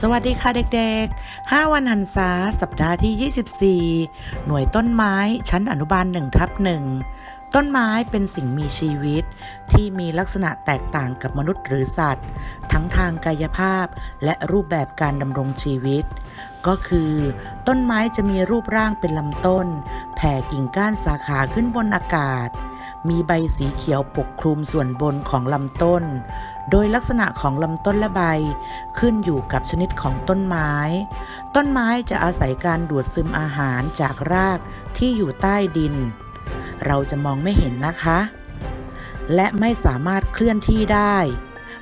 สวัสดีค่ะเด็กๆ 5 วันหันษาสัปดาห์ที่ 24 หน่วยต้นไม้ชั้นอนุบาล1ทับ1ต้นไม้เป็นสิ่งมีชีวิต ที่มีลักษณะแตกต่างกับมนุษย์หรือสัตว์ ทั้งทางกายภาพและรูปแบบการดำรงชีวิต ก็คือ ต้นไม้จะมีรูปร่างเป็นลำต้น แผ่กิ่งก้านสาขาขึ้นบนอากาศ มีใบสีเขียวปกคลุมส่วนบนของลำต้น โดยลักษณะของลำต้นและใบขึ้นอยู่กับชนิดของต้นไม้ ต้นไม้จะอาศัยการดูดซึมอาหารจากรากที่อยู่ใต้ดิน เราจะมองไม่เห็นนะคะ และไม่สามารถเคลื่อนที่ได้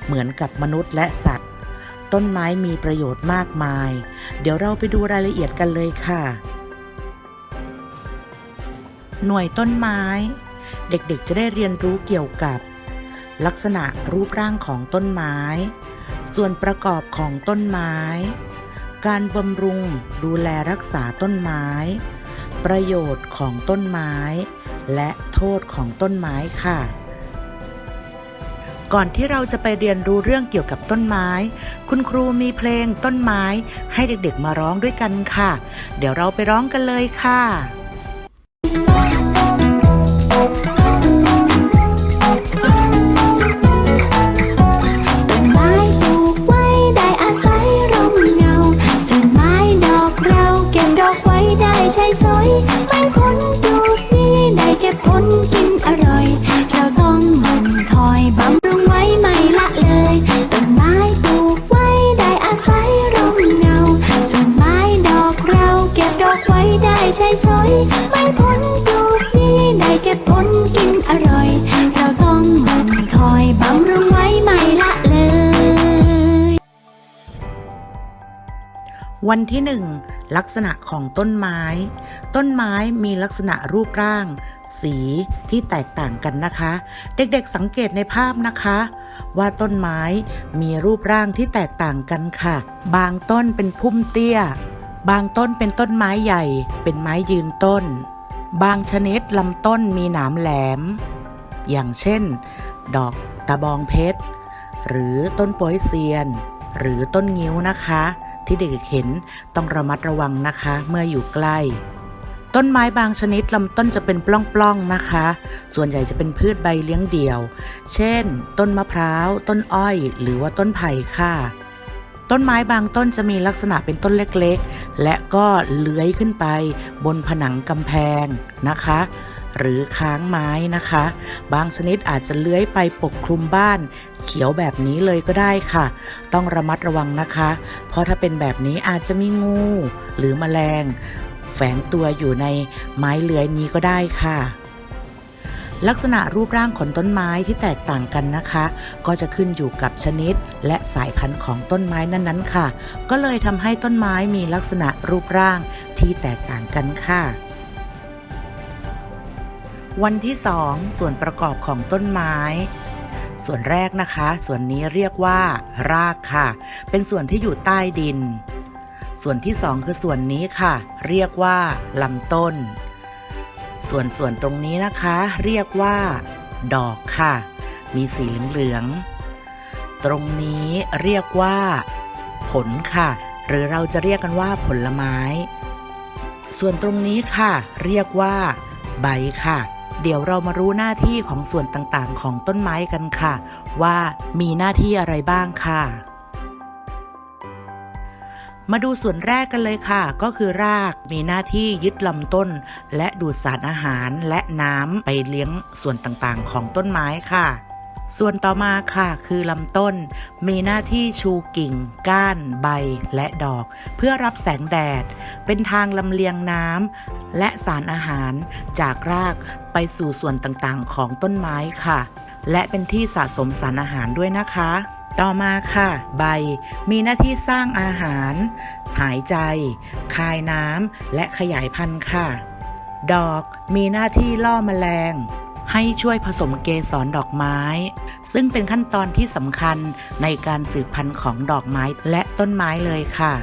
เหมือนกับมนุษย์และสัตว์ ต้นไม้มีประโยชน์มากมาย เดี๋ยวเราไปดูรายละเอียดกันเลยค่ะ หน่วยต้นไม้ เด็กๆจะได้เรียนรู้เกี่ยวกับ ลักษณะรูปร่างของต้นไม้ ส่วนประกอบของต้นไม้ การบำรุงดูแลรักษาต้นไม้ ประโยชน์ของต้นไม้ และโทษของต้นไม้ค่ะก่อนที่เราจะไปเรียนรู้เรื่องเกี่ยวกับต้นไม้ คุณครูมีเพลงต้นไม้ ให้เด็กๆมาร้องด้วยกันค่ะ เดี๋ยวเราไปร้องกันเลยค่ะ ได้ใช้สอยไม้ผลปลูกนี้ได้เก็บผลกินอร่อย เราต้องมันคอยบำรุงไว้ไม่ละเลยต้นไม้ปลูกไว้ได้อาศัยร่มเงาส่วนไม้ดอกเราเก็บดอกไว้ได้ใช้สอยไม้ผลปลูกนี้ได้เก็บผลกินอร่อย เราต้องมันคอยบำรุงไว้ไม่ละเลย วันที่หนึ่ง ลักษณะของต้นไม้ ต้นไม้มีลักษณะรูปร่าง สีที่แตกต่างกันนะคะ เด็กๆสังเกตในภาพนะคะ ว่าต้นไม้มีรูปร่างที่แตกต่างกันค่ะ บางต้นเป็นพุ่มเตี้ย บางต้นเป็นต้นไม้ใหญ่ เป็นไม้ยืนต้น บางชนิดลำต้นมีหนามแหลม อย่างเช่น ดอกตะบองเพชร หรือต้นโป้ยเซียน หรือต้นงิ้วนะคะ ที่เด็กๆเห็นต้องระมัดระวังนะคะเมื่ออยู่ใกล้ ต้นไม้บางชนิดลำต้นจะเป็นปล้องๆนะคะ ส่วนใหญ่จะเป็นพืชใบเลี้ยงเดี่ยว เช่น ต้นมะพร้าว ต้นอ้อย หรือว่าต้นไผ่ค่ะ ต้นไม้บางต้นจะมีลักษณะเป็นต้นเล็กๆ และก็เลื้อยขึ้นไปบนผนังกำแพงนะคะ หรือค้างไม้นะคะ บางชนิดอาจจะเลื้อยไปปกคลุมบ้าน เขียวแบบนี้เลยก็ได้ค่ะ ต้องระมัดระวังนะคะ เพราะถ้าเป็นแบบนี้อาจจะมีงู หรือแมลง แฝงตัวอยู่ในไม้เลื้อยนี้ก็ได้ค่ะลักษณะรูปร่างของต้นไม้ที่แตกต่างกันนะคะ ก็จะขึ้นอยู่กับชนิด และสายพันธุ์ของต้นไม้นั้นๆค่ะ ก็เลยทำให้ต้นไม้มีลักษณะรูปร่างที่แตกต่างกันค่ะ วันที่ 2 ส่วนประกอบของต้นไม้ ส่วนแรกนะคะ ส่วนนี้เรียกว่า รากค่ะ เป็นส่วนที่อยู่ใต้ดิน ส่วนที่ 2 คือส่วนนี้ค่ะ เรียกว่าลำต้น ส่วนส่วนตรงนี้นะคะ เรียกว่า ดอกค่ะ มีสีเหลืองๆตรงนี้เรียกว่า ผลค่ะ หรือเราจะเรียกกันว่าผลไม้ ส่วนตรงนี้ค่ะ เรียกว่าใบค่ะ เดี๋ยวเรามารู้หน้าที่ของส่วนต่างๆ ของต้นไม้กันค่ะ ว่ามีหน้าที่อะไรบ้างค่ะ มาดูส่วนแรกกันเลยค่ะ ก็คือรากมีหน้าที่ยึดลำต้น และดูดสารอาหารและน้ำไปเลี้ยงส่วนต่างๆ ของต้นไม้ค่ะส่วนต่อมาค่ะคือลำต้น มีหน้าที่ชูกิ่ง ก้าน ใบ และดอก เพื่อรับแสงแดด เป็นทางลำเลียงน้ำและสารอาหาร จากราก ไปสู่ส่วนต่างๆ ของต้นไม้ค่ะ และเป็นที่สะสมสารอาหารด้วยนะคะ ต่อมาค่ะ ใบมีหน้าที่สร้างอาหาร หายใจ คายน้ำและขยายพันธุ์ค่ะ ดอกมีหน้าที่ล่อแมลงให้ช่วยผสมเกสรดอกไม้ ซึ่งเป็นขั้นตอนที่สำคัญในการสืบพันธุ์ของดอกไม้และต้นไม้เลยค่ะ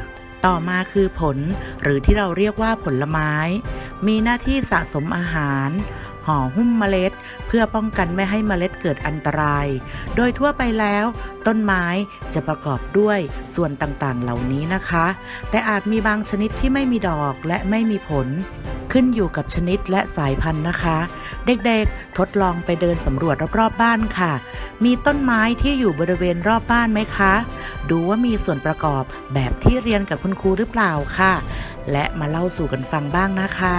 ต่อมาคือผลหรือที่เราเรียกว่าผลไม้ มีหน้าที่สะสมอาหาร ห่อหุ้มเมล็ด เพื่อป้องกันไม่ให้เมล็ดเกิดอันตราย โดยทั่วไปแล้ว ต้นไม้จะประกอบด้วยส่วนต่างๆ เหล่านี้นะคะ แต่อาจมีบางชนิดที่ไม่มีดอกและไม่มีผล ขึ้นอยู่กับชนิดและสายพันธุ์นะคะ เด็กๆทดลองไปเดินสำรวจรอบๆบ้านค่ะ มีต้นไม้ที่อยู่บริเวณรอบบ้านไหมคะ ดูว่ามีส่วนประกอบแบบที่เรียนกับคุณครูหรือเปล่าค่ะ และมาเล่าสู่กันฟังบ้างนะคะ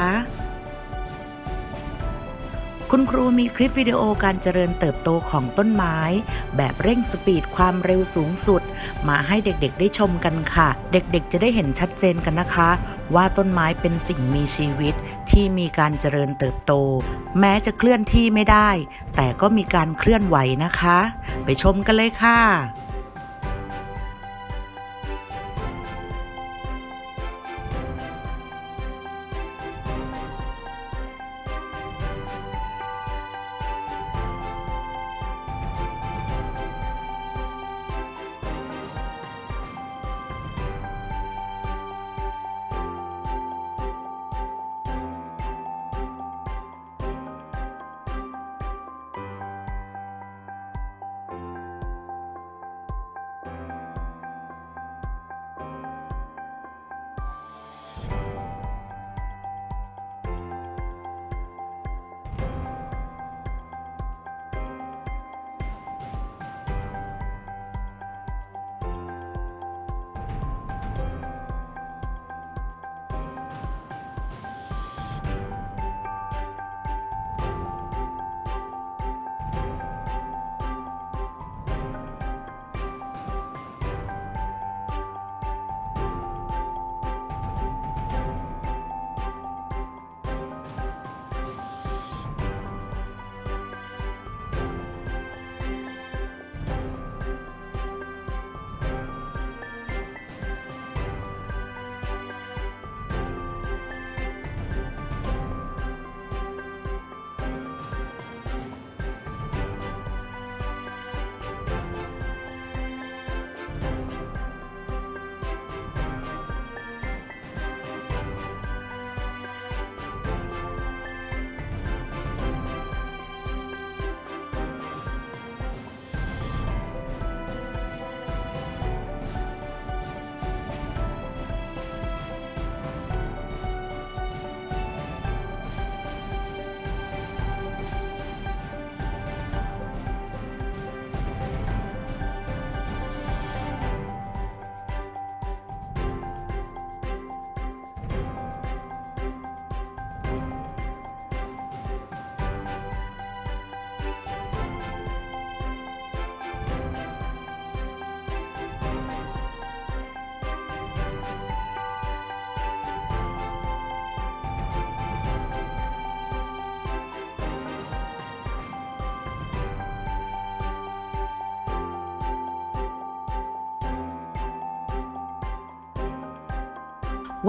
คุณครูมีคลิปวิดีโอการเจริญเติบโตของต้นไม้ แบบเร่งสปีดความเร็วสูงสุด มาให้เด็กๆได้ชมกันค่ะ เด็กๆจะได้เห็นชัดเจนกันนะคะ ว่าต้นไม้เป็นสิ่งมีชีวิตที่มีการเจริญเติบโต แม้จะเคลื่อนที่ไม่ได้ แต่ก็มีการเคลื่อนไหวนะคะ ไปชมกันเลยค่ะ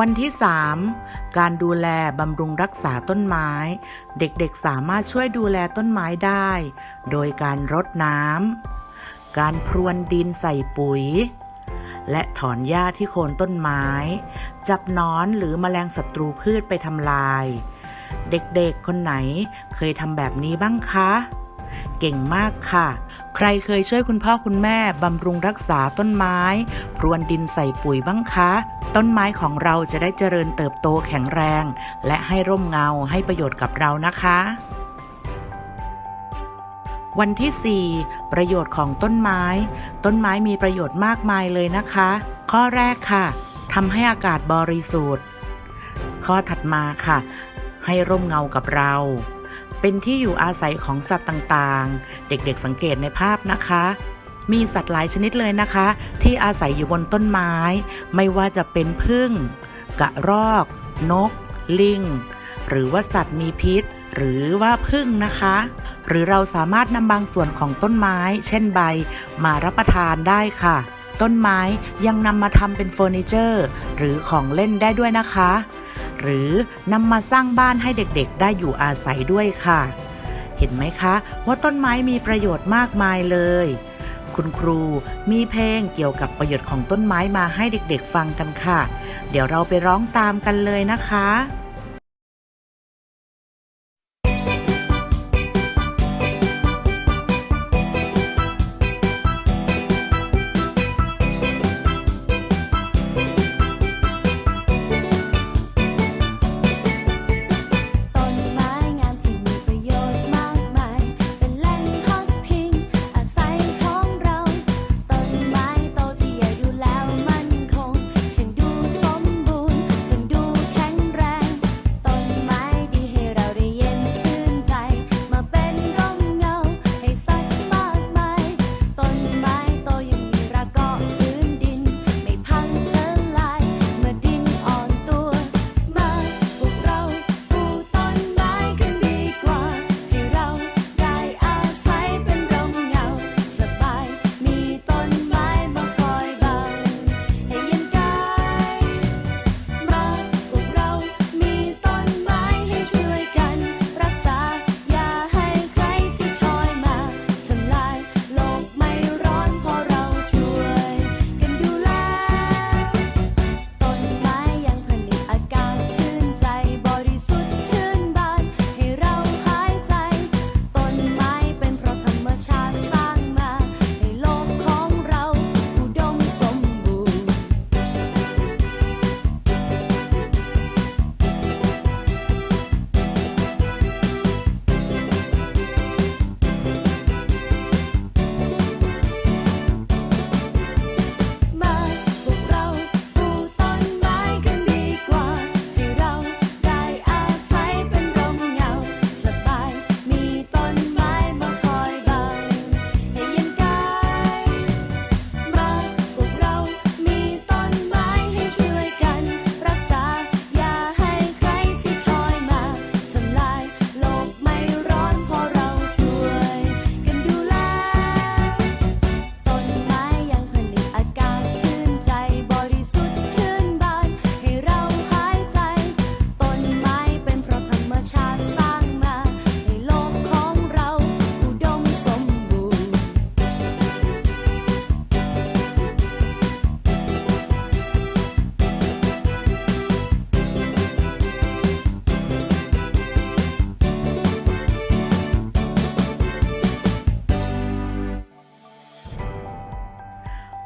วันที่ 3 การดูแลบำรุงรักษาต้นไม้ เด็กๆสามารถช่วยดูแลต้นไม้ได้ โดยการรดน้ำ การพรวนดินใส่ปุ๋ย และถอนหญ้าที่โคนต้นไม้ จับนอนหรือแมลงศัตรูพืชไปทำลาย เด็กๆคนไหนเคยทำแบบนี้บ้างคะ เก่งมากค่ะ ใครเคยช่วยคุณพ่อคุณแม่บำรุงรักษาต้นไม้ พรวนดินใส่ปุ๋ยบ้างคะ ต้นไม้ของเราจะได้เจริญเติบโตแข็งแรง และให้ร่มเงาให้ประโยชน์กับเรานะคะวันที่ 4 ประโยชน์ของต้นไม้ ต้นไม้มีประโยชน์มากมายเลยนะคะ ข้อแรกค่ะทำให้อากาศบริสุทธิ์ ข้อถัดมาค่ะ ให้ร่มเงากับเรา เป็นที่อยู่อาศัยของสัตว์ต่างๆ เด็กๆสังเกตในภาพนะคะ มีสัตว์หลายชนิดเลยนะคะ ที่อาศัยอยู่บนต้นไม้ ไม่ว่าจะเป็นผึ้งกระรอก นก ลิง หรือว่าสัตว์มีพิษ หรือว่าผึ้งนะคะ หรือเราสามารถนำบางส่วนของต้นไม้ เช่นใบ มารับประทานได้ค่ะ ต้นไม้ยังนำมาทำเป็นเฟอร์นิเจอร์ หรือของเล่นได้ด้วยนะคะ หรือนำมาสร้างบ้านให้เด็กๆ ได้อยู่อาศัยด้วยค่ะ เห็นไหมคะ ว่าต้นไม้มีประโยชน์มากมายเลย คุณครูมีเพลงเกี่ยวกับประโยชน์ของต้นไม้มาให้เด็กๆฟังกันค่ะ เดี๋ยวเราไปร้องตามกันเลยนะคะ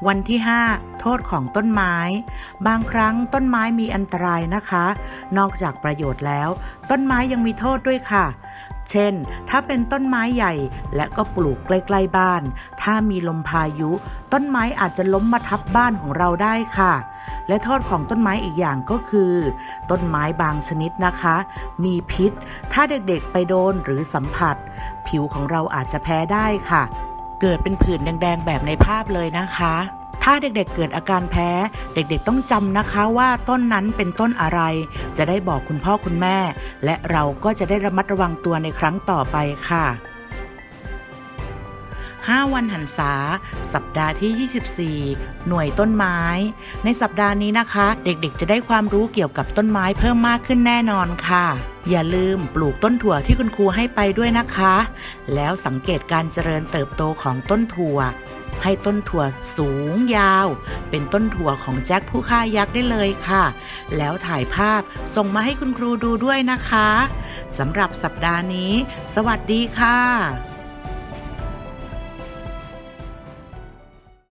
วันที่ 5 โทษของต้นไม้ บางครั้งต้นไม้มีอันตรายนะคะ นอกจากประโยชน์แล้ว ต้นไม้ยังมีโทษด้วยค่ะ เช่น ถ้าเป็นต้นไม้ใหญ่และก็ปลูกใกล้ๆบ้าน ถ้ามีลมพายุ ต้นไม้อาจจะล้มมาทับบ้านของเราได้ค่ะ และโทษของต้นไม้อีกอย่างก็คือ ต้นไม้บางชนิดนะคะ มีพิษ ถ้าเด็กๆไปโดนหรือสัมผัส ผิวของเราอาจจะแพ้ได้ค่ะ เกิดเป็นผื่นแดงๆแบบในภาพเลยนะคะ ถ้าเด็กๆเกิดอาการแพ้ เด็กๆต้องจำนะคะว่าต้นนั้นเป็นต้นอะไร จะได้บอกคุณพ่อคุณแม่ และเราก็จะได้ระมัดระวังตัวในครั้งต่อไปค่ะ 5 วันหันษา สัปดาห์ที่ 24 หน่วยต้นไม้ ในสัปดาห์นี้นะคะ เด็กๆ จะได้ความรู้เกี่ยวกับต้นไม้เพิ่มมากขึ้นแน่นอนค่ะ อย่าลืมปลูกต้นถั่วที่คุณครูให้ไปด้วยนะคะ แล้วสังเกตการเจริญเติบโตของต้นถั่ว ให้ต้นถั่วสูงยาว เป็นต้นถั่วของแจ็คผู้ฆ่ายักษ์ได้เลยค่ะ แล้วถ่ายภาพส่งมาให้คุณครูดูด้วยนะคะสำหรับสัปดาห์นี้ สวัสดีค่ะ